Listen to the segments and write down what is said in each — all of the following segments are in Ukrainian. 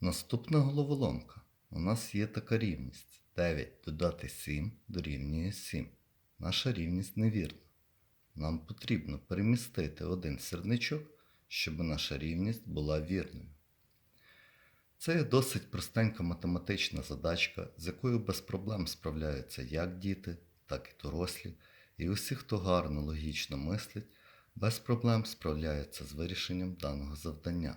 Наступна головоломка. У нас є така рівність. 9 додати 7 дорівнює 7. Наша рівність невірна. Нам потрібно перемістити один сірничок, щоб наша рівність була вірною. Це є досить простенька математична задачка, з якою без проблем справляються як діти, так і дорослі, і усі, хто гарно логічно мислить, без проблем справляються з вирішенням даного завдання.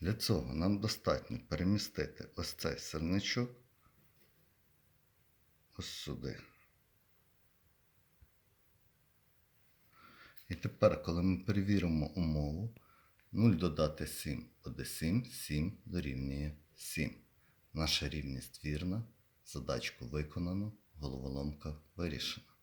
Для цього нам достатньо перемістити ось цей сирничок ось сюди. І тепер, коли ми перевіримо умову, 0 додати 7 буде 7, 7 дорівнює 7. Наша рівність вірна, задачку виконано, головоломка вирішена.